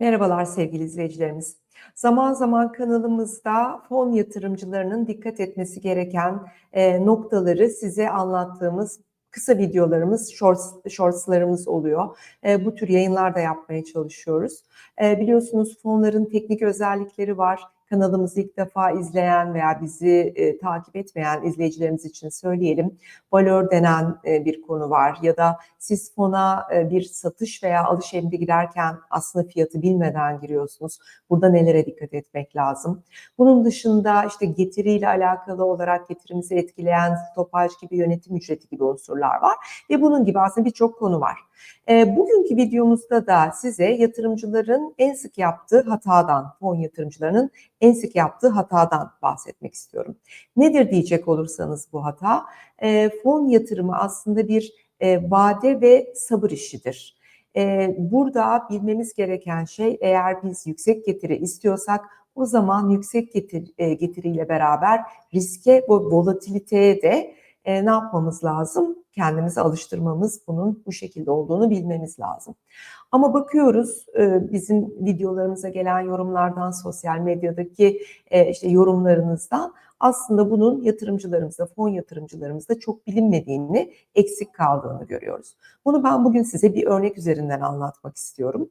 Merhabalar sevgili izleyicilerimiz. Zaman zaman kanalımızda fon yatırımcılarının dikkat etmesi gereken e, noktaları size anlattığımız kısa videolarımız, shorts, shortslarımız oluyor. E, bu tür yayınlar da yapmaya çalışıyoruz. E, biliyorsunuz fonların teknik özellikleri var kanalımızı ilk defa izleyen veya bizi e, takip etmeyen izleyicilerimiz için söyleyelim. Valör denen e, bir konu var ya da siz fona e, bir satış veya alış emri girerken aslında fiyatı bilmeden giriyorsunuz. Burada nelere dikkat etmek lazım? Bunun dışında işte getiriyle alakalı olarak getirimizi etkileyen stopaj gibi yönetim ücreti gibi unsurlar var ve bunun gibi aslında birçok konu var. E, bugünkü videomuzda da size yatırımcıların en sık yaptığı hatadan, fon yatırımcılarının en sık yaptığı hatadan bahsetmek istiyorum. Nedir diyecek olursanız bu hata? E, fon yatırımı aslında bir e, vade ve sabır işidir. E, burada bilmemiz gereken şey eğer biz yüksek getiri istiyorsak o zaman yüksek getir, e, getiriyle beraber riske ve volatiliteye de e, ne yapmamız lazım? Kendimizi alıştırmamız, bunun bu şekilde olduğunu bilmemiz lazım. Ama bakıyoruz e, bizim videolarımıza gelen yorumlardan, sosyal medyadaki e, işte yorumlarınızdan aslında bunun yatırımcılarımızda, fon yatırımcılarımızda çok bilinmediğini, eksik kaldığını görüyoruz. Bunu ben bugün size bir örnek üzerinden anlatmak istiyorum.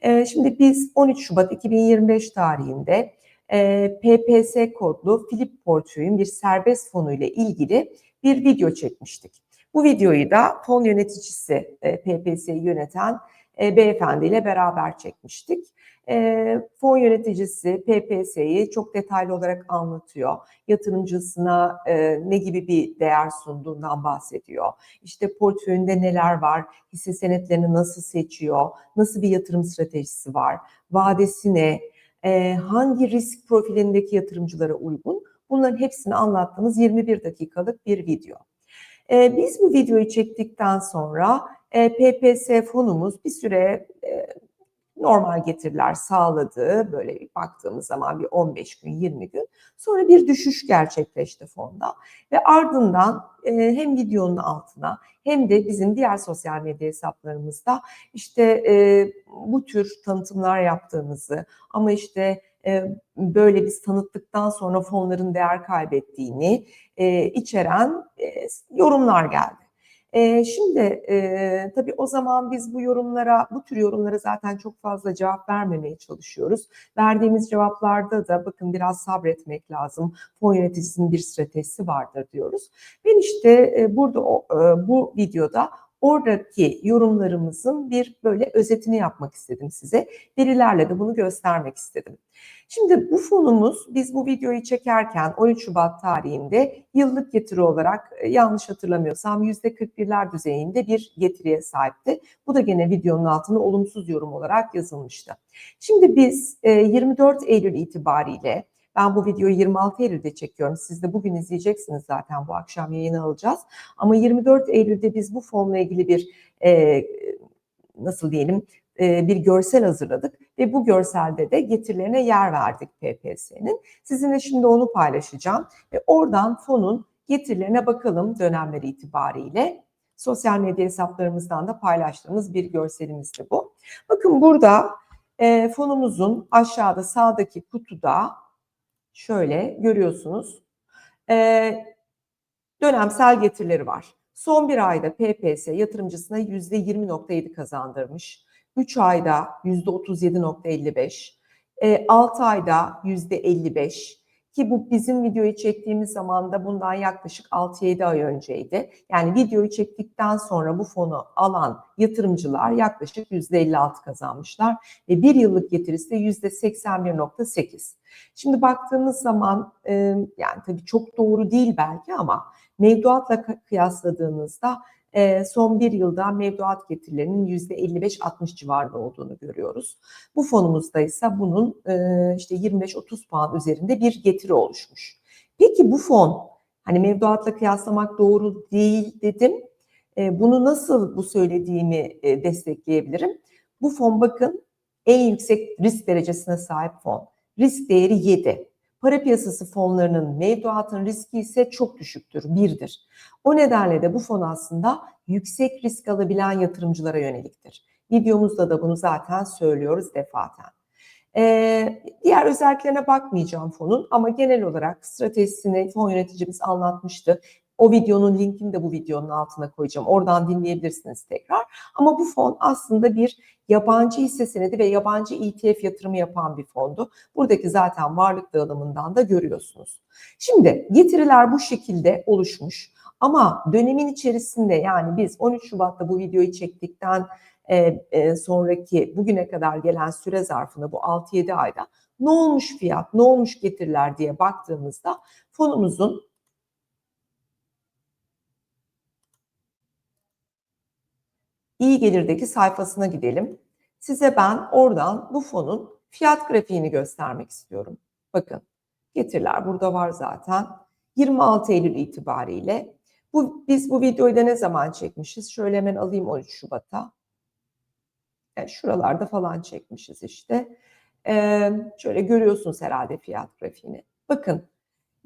E, şimdi biz 13 Şubat 2025 tarihinde e, PPS kodlu Philip Portföy'ün bir serbest fonu ile ilgili bir video çekmiştik. Bu videoyu da fon yöneticisi e, PPS'yi yöneten e, beyefendiyle beraber çekmiştik. E, fon yöneticisi PPS'yi çok detaylı olarak anlatıyor. Yatırımcısına e, ne gibi bir değer sunduğundan bahsediyor. İşte portföyünde neler var, hisse senetlerini nasıl seçiyor, nasıl bir yatırım stratejisi var, vadesi ne, e, hangi risk profilindeki yatırımcılara uygun Bunların hepsini anlattığımız 21 dakikalık bir video. E, biz bu videoyu çektikten sonra e, PPS fonumuz bir süre e, normal getiriler sağladı. Böyle baktığımız zaman bir 15 gün, 20 gün. Sonra bir düşüş gerçekleşti fonda. Ve ardından e, hem videonun altına hem de bizim diğer sosyal medya hesaplarımızda işte e, bu tür tanıtımlar yaptığımızı ama işte böyle biz tanıttıktan sonra fonların değer kaybettiğini e, içeren e, yorumlar geldi. E, şimdi e, tabii o zaman biz bu yorumlara, bu tür yorumlara zaten çok fazla cevap vermemeye çalışıyoruz. Verdiğimiz cevaplarda da bakın biraz sabretmek lazım. Fon yöneticisinin bir stratejisi vardır diyoruz. Ben işte e, burada e, bu videoda oradaki yorumlarımızın bir böyle özetini yapmak istedim size. Verilerle de bunu göstermek istedim. Şimdi bu fonumuz biz bu videoyu çekerken 13 Şubat tarihinde yıllık getiri olarak e, yanlış hatırlamıyorsam %41'ler düzeyinde bir getiriye sahipti. Bu da gene videonun altına olumsuz yorum olarak yazılmıştı. Şimdi biz 24 e, Eylül itibariyle ben bu videoyu 26 Eylül'de çekiyorum. Siz de bugün izleyeceksiniz zaten bu akşam yayını alacağız. Ama 24 Eylül'de biz bu fonla ilgili bir e, nasıl diyelim e, bir görsel hazırladık ve bu görselde de getirilerine yer verdik PPS'nin. Sizinle şimdi onu paylaşacağım ve oradan fonun getirilerine bakalım dönemleri itibariyle. Sosyal medya hesaplarımızdan da paylaştığımız bir görselimiz de bu. Bakın burada e, fonumuzun aşağıda sağdaki kutuda şöyle görüyorsunuz. E, dönemsel getirileri var. Son bir ayda PPS yatırımcısına %20.7 kazandırmış. 3 ayda %37.55, e, 6 ayda %55 ki bu bizim videoyu çektiğimiz zaman da bundan yaklaşık 6-7 ay önceydi. Yani videoyu çektikten sonra bu fonu alan yatırımcılar yaklaşık %56 kazanmışlar ve bir yıllık getirisi de %81.8. Şimdi baktığımız zaman yani tabii çok doğru değil belki ama mevduatla kıyasladığınızda son bir yılda mevduat getirilerinin %55-60 civarında olduğunu görüyoruz. Bu fonumuzda ise bunun işte 25-30 puan üzerinde bir getiri oluşmuş. Peki bu fon hani mevduatla kıyaslamak doğru değil dedim. Bunu nasıl bu söylediğimi destekleyebilirim? Bu fon bakın en yüksek risk derecesine sahip fon. Risk değeri 7. Para piyasası fonlarının mevduatın riski ise çok düşüktür, birdir. O nedenle de bu fon aslında yüksek risk alabilen yatırımcılara yöneliktir. Videomuzda da bunu zaten söylüyoruz defaten. Ee, diğer özelliklerine bakmayacağım fonun ama genel olarak stratejisini fon yöneticimiz anlatmıştı. O videonun linkini de bu videonun altına koyacağım. Oradan dinleyebilirsiniz tekrar. Ama bu fon aslında bir yabancı hisse senedi ve yabancı ETF yatırımı yapan bir fondu. Buradaki zaten varlık dağılımından da görüyorsunuz. Şimdi getiriler bu şekilde oluşmuş. Ama dönemin içerisinde yani biz 13 Şubat'ta bu videoyu çektikten e, e, sonraki bugüne kadar gelen süre zarfında bu 6-7 ayda ne olmuş fiyat, ne olmuş getiriler diye baktığımızda fonumuzun iyi gelirdeki sayfasına gidelim. Size ben oradan bu fonun fiyat grafiğini göstermek istiyorum. Bakın getiriler burada var zaten. 26 Eylül itibariyle bu biz bu videoyu da ne zaman çekmişiz? Şöyle hemen alayım 13 Şubat'a. Yani şuralarda falan çekmişiz işte. Ee, şöyle görüyorsunuz herhalde fiyat grafiğini. Bakın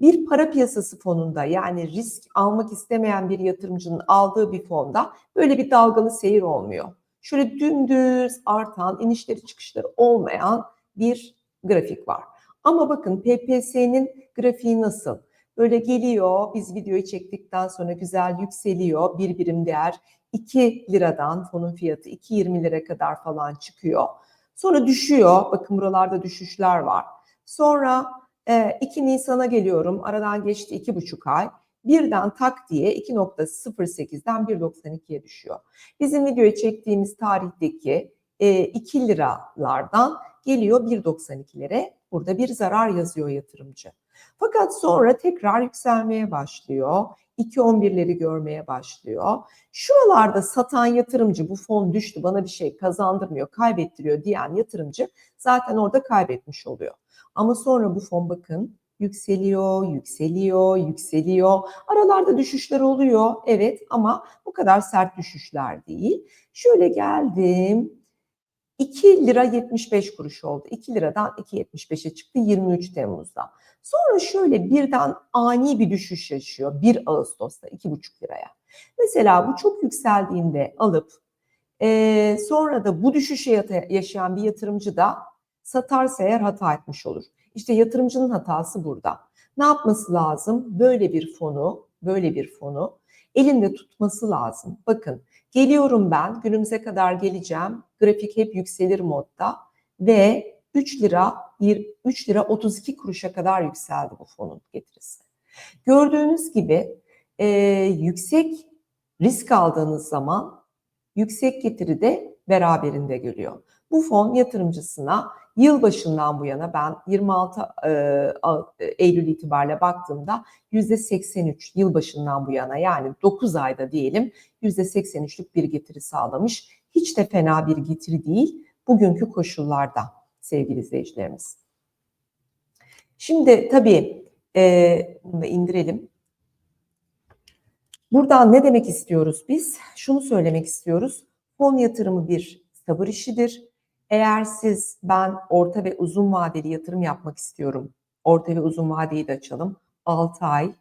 bir para piyasası fonunda yani risk almak istemeyen bir yatırımcının aldığı bir fonda böyle bir dalgalı seyir olmuyor. Şöyle dümdüz artan, inişleri çıkışları olmayan bir grafik var. Ama bakın PPS'nin grafiği nasıl? Böyle geliyor, biz videoyu çektikten sonra güzel yükseliyor. Bir birim değer 2 liradan fonun fiyatı 2.20 lira kadar falan çıkıyor. Sonra düşüyor. Bakın buralarda düşüşler var. Sonra e, 2 Nisan'a geliyorum. Aradan geçti 2,5 ay. Birden tak diye 2.08'den 1.92'ye düşüyor. Bizim videoyu çektiğimiz tarihteki e, 2 liralardan geliyor 1.92'lere. Burada bir zarar yazıyor yatırımcı. Fakat sonra tekrar yükselmeye başlıyor. 2.11'leri görmeye başlıyor. Şuralarda satan yatırımcı bu fon düştü bana bir şey kazandırmıyor, kaybettiriyor diyen yatırımcı zaten orada kaybetmiş oluyor. Ama sonra bu fon bakın yükseliyor, yükseliyor, yükseliyor. Aralarda düşüşler oluyor evet ama bu kadar sert düşüşler değil. Şöyle geldim 2 lira 75 kuruş oldu. 2 liradan 2.75'e çıktı 23 Temmuz'da. Sonra şöyle birden ani bir düşüş yaşıyor 1 Ağustos'ta 2,5 liraya. Mesela bu çok yükseldiğinde alıp e, sonra da bu düşüşe yaşayan bir yatırımcı da satarsa eğer hata etmiş olur. İşte yatırımcının hatası burada. Ne yapması lazım? Böyle bir fonu, böyle bir fonu elinde tutması lazım. Bakın geliyorum ben günümüze kadar geleceğim. Grafik hep yükselir modda ve 3 lira 3 lira 32 kuruşa kadar yükseldi bu fonun getirisi. Gördüğünüz gibi e, yüksek risk aldığınız zaman yüksek getiri de beraberinde geliyor. Bu fon yatırımcısına yılbaşından bu yana ben 26 e, Eylül itibariyle baktığımda %83 yılbaşından bu yana yani 9 ayda diyelim %83'lük bir getiri sağlamış. Hiç de fena bir getiri değil bugünkü koşullarda sevgili izleyicilerimiz. Şimdi tabii e, bunu da indirelim. Buradan ne demek istiyoruz biz? Şunu söylemek istiyoruz. Fon yatırımı bir sabır işidir. Eğer siz ben orta ve uzun vadeli yatırım yapmak istiyorum. Orta ve uzun vadeyi de açalım. 6 ay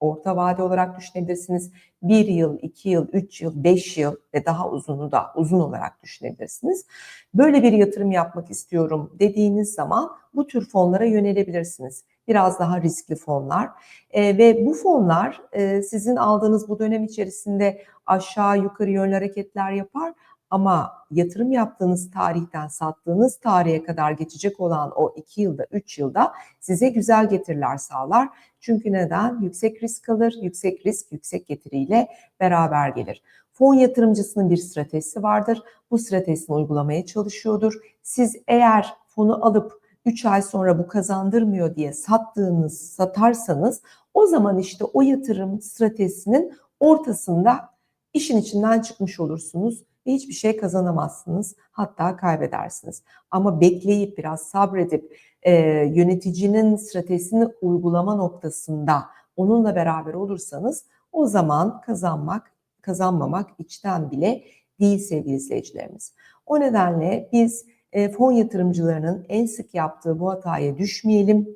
orta vade olarak düşünebilirsiniz. 1 yıl, 2 yıl, 3 yıl, 5 yıl ve daha uzunu da uzun olarak düşünebilirsiniz. Böyle bir yatırım yapmak istiyorum dediğiniz zaman bu tür fonlara yönelebilirsiniz. Biraz daha riskli fonlar e, ve bu fonlar e, sizin aldığınız bu dönem içerisinde aşağı yukarı yönlü hareketler yapar ama yatırım yaptığınız tarihten sattığınız tarihe kadar geçecek olan o 2 yılda 3 yılda size güzel getiriler sağlar. Çünkü neden? Yüksek risk alır, yüksek risk yüksek getiriyle beraber gelir. Fon yatırımcısının bir stratejisi vardır. Bu stratejisini uygulamaya çalışıyordur. Siz eğer fonu alıp 3 ay sonra bu kazandırmıyor diye sattığınız, satarsanız o zaman işte o yatırım stratejisinin ortasında işin içinden çıkmış olursunuz ve hiçbir şey kazanamazsınız. Hatta kaybedersiniz. Ama bekleyip biraz sabredip e, yöneticinin stratejisini uygulama noktasında onunla beraber olursanız o zaman kazanmak, kazanmamak içten bile değil sevgili izleyicilerimiz. O nedenle biz e, fon yatırımcılarının en sık yaptığı bu hataya düşmeyelim.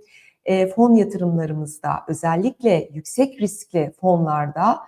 E, fon yatırımlarımızda özellikle yüksek riskli fonlarda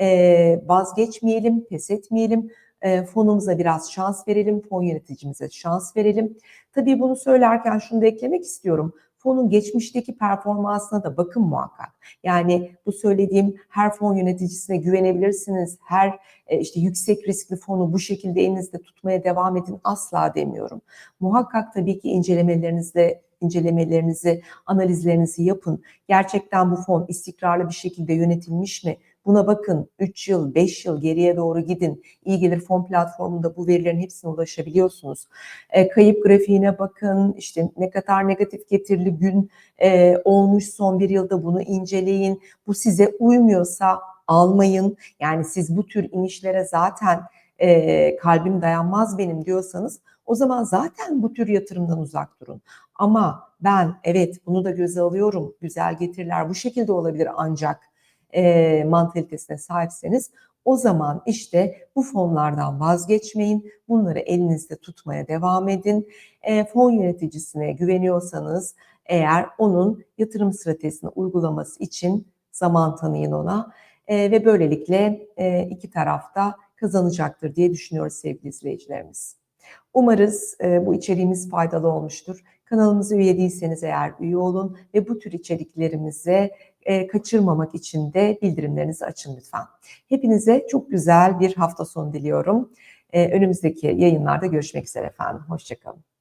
e, vazgeçmeyelim, pes etmeyelim E, fonumuza biraz şans verelim, fon yöneticimize şans verelim. Tabii bunu söylerken şunu da eklemek istiyorum. Fonun geçmişteki performansına da bakın muhakkak. Yani bu söylediğim her fon yöneticisine güvenebilirsiniz. Her e, işte yüksek riskli fonu bu şekilde elinizde tutmaya devam edin asla demiyorum. Muhakkak tabii ki incelemelerinizde incelemelerinizi, analizlerinizi yapın. Gerçekten bu fon istikrarlı bir şekilde yönetilmiş mi? Buna bakın 3 yıl, 5 yıl geriye doğru gidin. İyi Gelir Fon platformunda bu verilerin hepsine ulaşabiliyorsunuz. E, kayıp grafiğine bakın, işte ne kadar negatif getirili gün e, olmuş son bir yılda bunu inceleyin. Bu size uymuyorsa almayın. Yani siz bu tür inişlere zaten e, kalbim dayanmaz benim diyorsanız o zaman zaten bu tür yatırımdan uzak durun. Ama ben evet bunu da göze alıyorum. Güzel getiriler bu şekilde olabilir ancak e, mantalitesine sahipseniz o zaman işte bu fonlardan vazgeçmeyin. Bunları elinizde tutmaya devam edin. E, fon yöneticisine güveniyorsanız eğer onun yatırım stratejisini uygulaması için zaman tanıyın ona. E, ve böylelikle e, iki tarafta kazanacaktır diye düşünüyoruz sevgili izleyicilerimiz. Umarız e, bu içeriğimiz faydalı olmuştur. Kanalımıza üye değilseniz eğer üye olun ve bu tür içeriklerimizi e, kaçırmamak için de bildirimlerinizi açın lütfen. Hepinize çok güzel bir hafta sonu diliyorum. E, önümüzdeki yayınlarda görüşmek üzere efendim. Hoşçakalın.